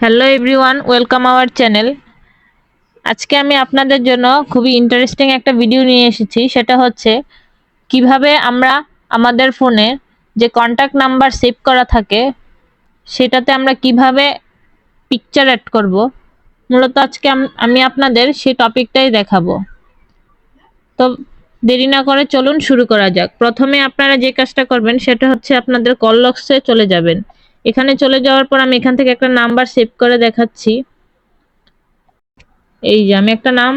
Hello everyone welcome our channel আজকে আমি আপনাদের জন্য খুবই ইন্টারেস্টিং একটা ভিডিও নিয়ে এসেছি। সেটা হচ্ছে, কীভাবে আমরা আমাদের ফোনে যে কন্ট্যাক্ট নাম্বার সেভ করা থাকে, সেটাতে আমরা কীভাবে পিকচার অ্যাড করব। মূলত আজকে আমি আপনাদের সেই টপিকটাই দেখাবো। তো দেরি না করে চলুন শুরু করা যাক। প্রথমে আপনারা যে কাজটা করবেন, সেটা হচ্ছে আপনাদের কল লক্সে চলে যাবেন। এখানে চলে যাওয়ার পর আমি এখান থেকে একটা নাম্বার সেভ করে দেখাচ্ছি। এই যে, আমি একটা নাম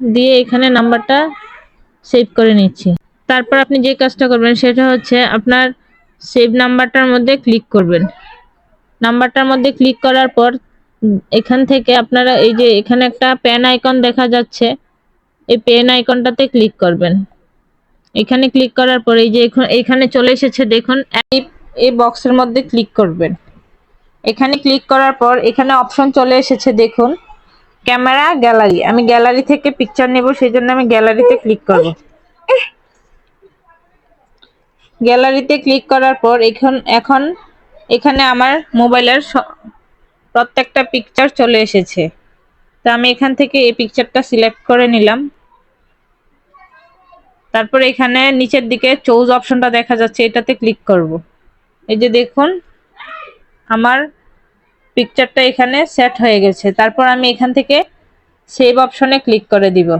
দিয়ে এখানে নাম্বারটা সেভ করে নিচ্ছি। তারপর আপনি যে কাজটা করবেন সেটা হচ্ছে আপনার সেভ নাম্বারটার মধ্যে ক্লিক করবেন। নাম্বারটার মধ্যে ক্লিক করার পর এখান থেকে আপনারা এই যে এখানে একটা পেন আইকন দেখা যাচ্ছে, এই পেন আইকনটাতে ক্লিক করবেন। এখানে ক্লিক করার পর এই যে এখন- চলে এসেছে দেখুন এই এই বক্সের মধ্যে ক্লিক করবেন। এখানে ক্লিক করার পর এখানে অপশন চলে এসেছে, দেখুন। Camera gallery. আমি গ্যালারি থেকে পিকচার নেব সেই জন্য আমি গ্যালারিতে ক্লিক করব। গ্যালারিতে ক্লিক করার পর এখন এখন এখানে আমার মোবাইলের প্রত্যেকটা পিকচার চলে এসেছে। তো আমি এখান থেকে এই পিকচারটা সিলেক্ট করে নিলাম। তারপর এখানে নিচের দিকে চৌজ অপশনটা দেখা যাচ্ছে, এটাতে ক্লিক করব। এই যে দেখুন, আমার পিকচারটা এখানে সেট হয়ে গেছে। তারপর আমি এখান থেকে সেভ অপশনে ক্লিক করে দিব।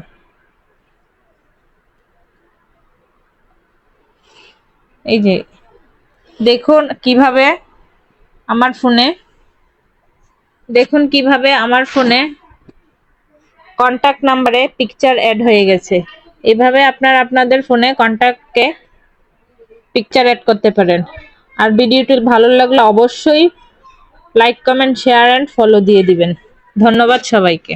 এই যে, দেখুন কীভাবে আমার ফোনে দেখুন কীভাবে আমার ফোনে কন্টাক্ট নাম্বারে পিকচার অ্যাড হয়ে গেছে। এভাবে আপনার আপনাদের ফোনে কন্টাক্টকে পিকচার অ্যাড করতে পারেন। আর ভিডিওটি ভালো লাগলে অবশ্যই like comment share and follow দিয়ে দিবেন। ধন্যবাদ সবাইকে।